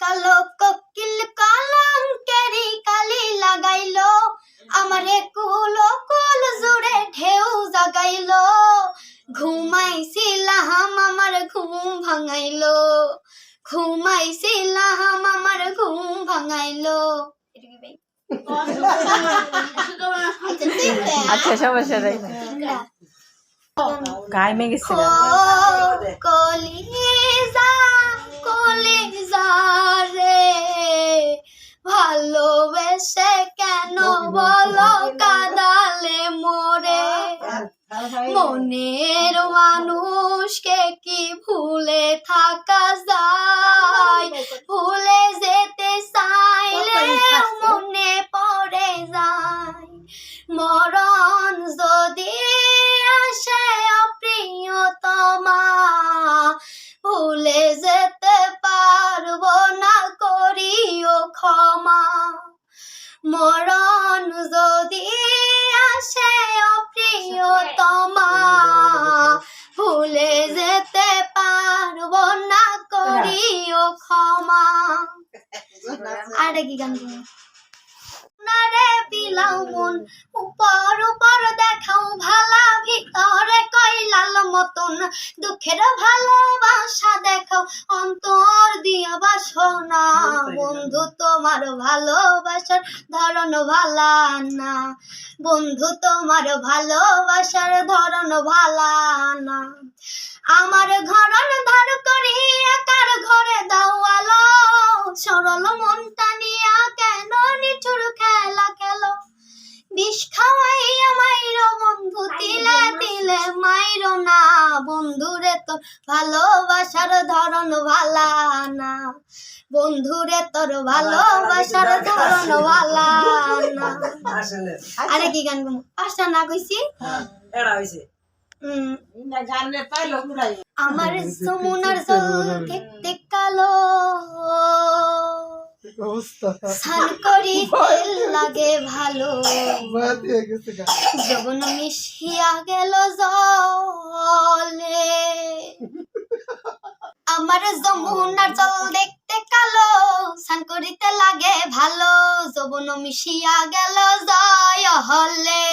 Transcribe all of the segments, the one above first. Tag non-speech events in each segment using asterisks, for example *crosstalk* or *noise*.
কালো কোকিল কলঙ্কেরি কালি লাগাইলো আমার কুল কুল জুড়ে ঢেউ জাগাইলো ঘুমাইছিলাম আমার ঘুম ভাঙাইলো ঘুমাইছিলাম আমার ঘুম ভাঙাইলো এটা কি ভাই? আচ্ছা, সমস্যা নাই। গায়ে মে গেছে মনের মানুষকে কি ভুলে থাকা যায়? ভুলে যেতে চাইলে মনে পড়ে যায়। মরণ যদি দুঃখের ভালোবাসা দেখাও, অন্তর দিয়া বাসনা। বন্ধু, তোমার ভালোবাসার ধরন ভালা না। বন্ধু, তোমার ভালোবাসার ধরন ভালা না। আমার ঘরন ধার করি একার ঘরে সরল মনটা নিয়া কেন নিঠুর খেলা খেলো? বিষ খাওয়াইয়া মাইরো বন্ধু তিলে তিলে মাইরো না। বন্ধুরে তো ভালোবাসার ধরন ভালা না। বন্ধুরে তোর ভালোবাসার ধরন ভালা না। আরে কি গান পাঁচটা না কইছি? হইছে। পাইলো আমার যমুনার জল দেখতে কালো। স্নান করিতে *laughs* লাগে। ভালো। যবন মিশিয়া গেল জলে আমার যমুনার জল দেখতে কালো স্নান করিতে লাগে ভালো। যবন মিশিয়া গেল জয় হলে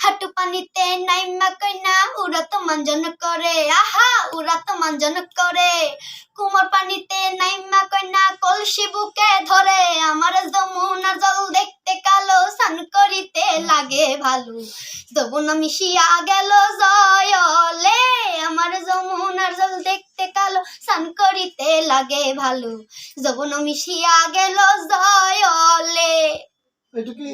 হাঁটু পানিতে নাইমা কইনা উড়া তো মাঞ্জন করে। আহা উড়া তো মাঞ্জন করে। কুমার পানিতে নাইমা কলসি বুকে ধরে আমার যমুনার জল দেখতে কালো স্নান করিতে লাগে ভালো। যমুনা মিশিয়া গেল জয়লে আমার যমুনার জল দেখতে কালো স্নান করিতে লাগে ভালো। যমুনা মিশিয়া গেল জয়লে। এটা কি?